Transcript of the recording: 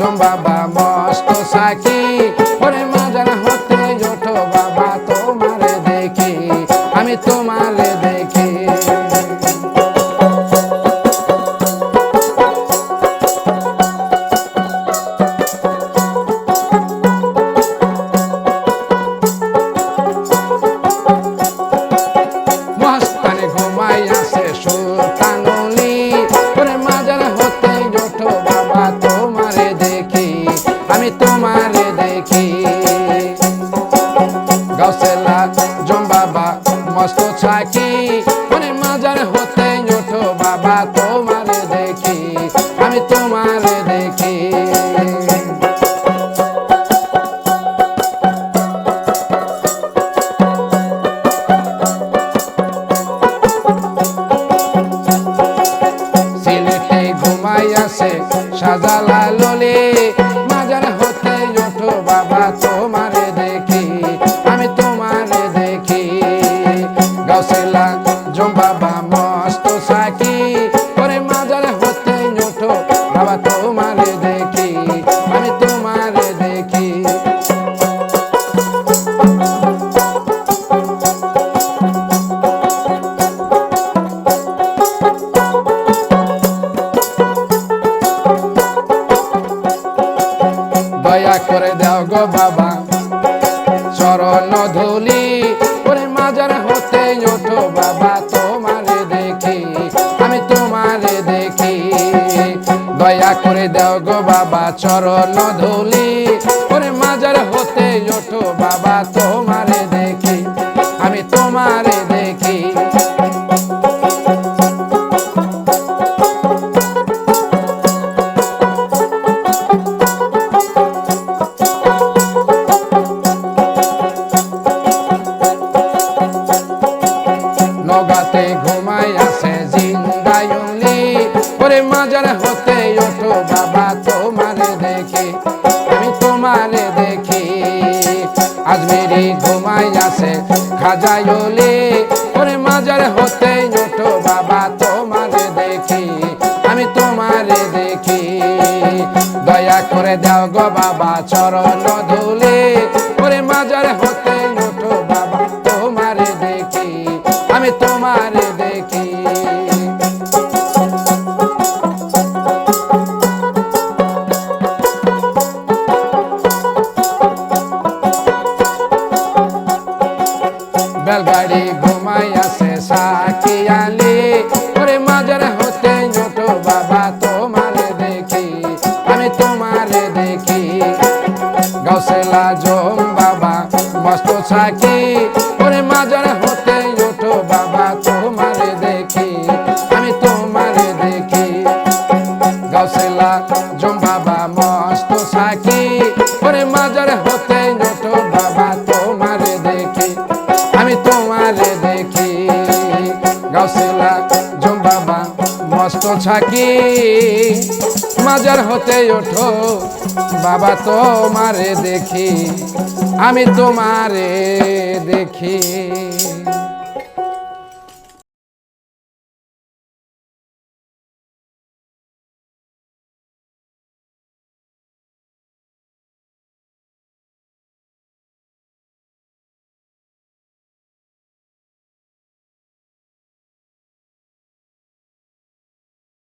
John Baba মস্ত ছাকি ওরে মাজার হতে জোটো বাবা তোমারে বাবা। চরণ ধুলি, ওরে মাজার হতে ওঠো বাবা, তোমারে দেখি, আমি তোমারে দেখি। দয়া করে দাও গো বাবা, চরণ ধুলি, ওরে মাজার হতে ওঠো বাবা, তোমারে দেখি, আমি তোমারে দেখি। হতে ওঠো বাবা, তোমারে দেখি, আমি তোমারে দেখি। আজমেরি ঘুমাই আসে খাজায়ুলি ওরে মাজার হতে ওঠো বাবা, তোমারে দেখি, আমি তোমারে দেখি। দয়া করে দাও গো বাবা, চরণ ধুলে বেলগাড়ি ঘুমাই সাকি আলি। ওরে মাজার হতে ওঠো বাবা, তোমারে দেখি, আমি তোমারে দেখি। গৌসেলা জম বাবা, মস্ত সাকি ওরে মাজার হতে ওঠো বাবা, তোমারে দেখি, আমি তোমারে দেখি। গৌসেলা জম বাবা, মস্ত সাকি ছাকি মাজার হতে ওঠো। বাবা তোমারে দেখি আমি তোমারে দেখি।